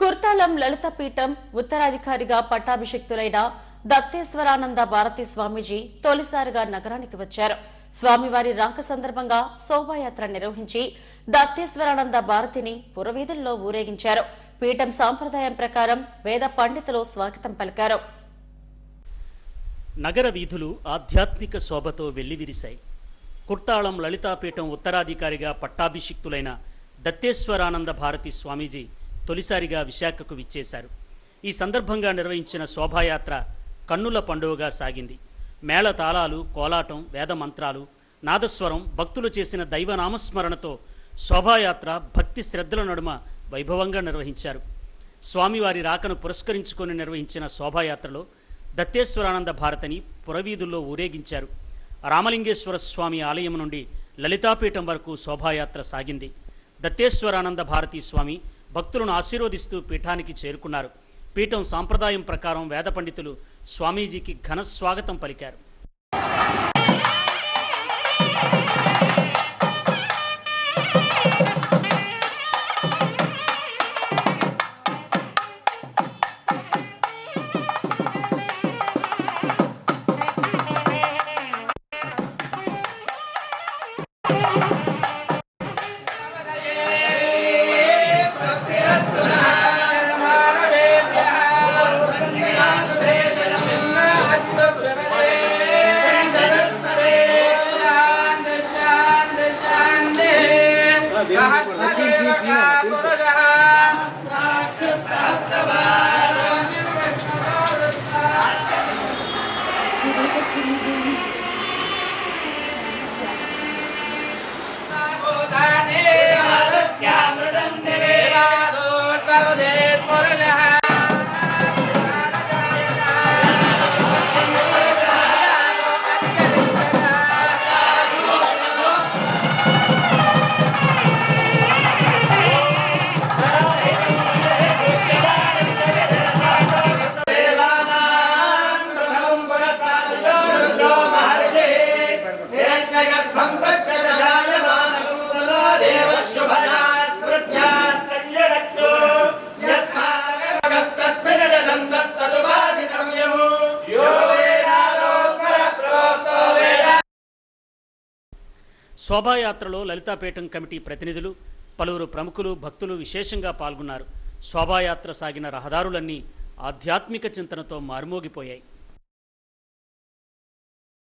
కుర్తాలం లలితపీఠం ఉత్తరాధికారిగా పట్టాభిషిక్తులైన దత్తేశ్వరానంద భారతి స్వామీజీ తొలిసారిగా నగరానికి వచ్చారు. స్వామివారి రాక సందర్భంగా శోభాయాత్ర నిర్వహించి దత్తేశ్వరానంద భారతిని పురవీధుల్లో ఊరేగించారు. పీఠం సాంప్రదాయం ప్రకారం వేద పండితులు స్వాగతం పలికారు. నగర వీధులు ఆధ్యాత్మిక శోభతో వెల్లివిరిశాయి. కుర్తాళం లలితాపీఠం ఉత్తరాధికారిగా పట్టాభిషిక్తులైన దత్తేశ్వరానంద భారతి స్వామీజీ తొలిసారిగా విశాఖకు విచ్చేశారు. ఈ సందర్భంగా నిర్వహించిన శోభాయాత్ర కన్నుల పండువగా సాగింది. మేళ తాళాలు కోలాటం వేద మంత్రాలు నాదస్వరం భక్తులు చేసిన దైవ నామస్మరణతో శోభాయాత్ర భక్తి శ్రద్ధల నడుమ వైభవంగా నిర్వహించారు. స్వామివారి రాకను పురస్కరించుకొని నిర్వహించిన శోభాయాత్రలో దత్తేశ్వరానంద భారతిని పురవీధుల్లో ఊరేగించారు. రామలింగేశ్వర స్వామి ఆలయం నుండి లలితాపీఠం వరకు శోభాయాత్ర సాగింది. దత్తేశ్వరానంద భారతీ స్వామి భక్తులను ఆశీర్వదిస్తూ పీఠానికి చేరుకున్నారు. పీఠం సాంప్రదాయం ప్రకారం వేద పండితులు స్వామీజీకి ఘన స్వాగతం పలికారు శోభాయాత్రలో లలితాపీఠం కమిటీ ప్రతినిధులు పలువురు ప్రముఖులు భక్తులు విశేషంగా పాల్గొన్నారు. శోభాయాత్ర సాగిన రహదారులన్నీ ఆధ్యాత్మిక చింతనతో మారుమోగిపోయాయి.